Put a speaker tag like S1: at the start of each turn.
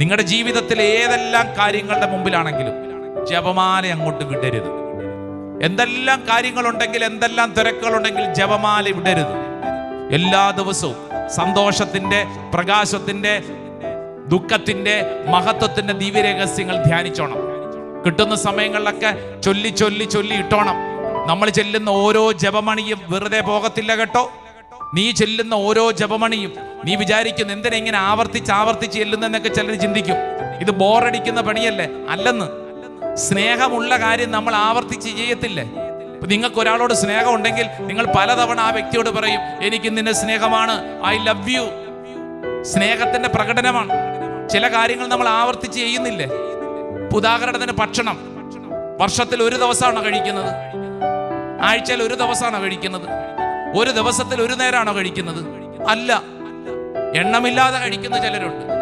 S1: നിങ്ങളുടെ ജീവിതത്തിലെ ഏതെല്ലാം കാര്യങ്ങളുടെ മുമ്പിലാണെങ്കിലും ജപമാല അങ്ങോട്ട് വിടരുത്. എന്തെല്ലാം കാര്യങ്ങളുണ്ടെങ്കിൽ എന്തെല്ലാം തിരക്കുകളുണ്ടെങ്കിൽ ജപമാല വിടരുത്. എല്ലാ ദിവസവും സന്തോഷത്തിന്റെ പ്രകാശത്തിന്റെ ദുഃഖത്തിന്റെ മഹത്വത്തിന്റെ ദിവ്യരഹസ്യങ്ങൾ ധ്യാനിച്ചോണം. കിട്ടുന്ന സമയങ്ങളിലൊക്കെ ചൊല്ലി ചൊല്ലി ചൊല്ലി ഇട്ടോണം. നമ്മൾ ചെല്ലുന്ന ഓരോ ജപമണിയും വെറുതെ പോകത്തില്ല കേട്ടോ. നീ ചെല്ലുന്ന ഓരോ ജപമണിയും നീ വിചാരിക്കുന്നു എന്തിനാ ഇങ്ങനെ ആവർത്തിച്ച് ആവർത്തിച്ച് ചെല്ലുന്നെന്നൊക്കെ ചിലർ ചിന്തിക്കും. ഇത് ബോറടിക്കുന്ന പണിയല്ലേ? അല്ലെന്ന്. സ്നേഹമുള്ള കാര്യം നമ്മൾ ആവർത്തിച്ച് ചെയ്യത്തില്ലേ? ഇപ്പൊ നിങ്ങൾക്ക് ഒരാളോട് സ്നേഹം ഉണ്ടെങ്കിൽ നിങ്ങൾ പലതവണ ആ വ്യക്തിയോട് പറയും എനിക്ക് നിന്നെ സ്നേഹമാണ്. ഐ ലവ് യു സ്നേഹത്തിന്റെ പ്രകടനമാണ്. ചില കാര്യങ്ങൾ നമ്മൾ ആവർത്തിച്ച് ചെയ്യുന്നില്ലേ? ഉദാഹരണത്തിന് ഭക്ഷണം. വർഷത്തിൽ ഒരു ദിവസമാണ് കഴിക്കുന്നത്. ആഴ്ചയിൽ ഒരു ദിവസമാണ് കഴിക്കുന്നത്. ഒരു ദിവസത്തിൽ ഒരു നേരമാണോ കഴിക്കുന്നത്? അല്ല. എണ്ണമില്ലാതെ കഴിക്കുന്ന ചിലരുണ്ട്.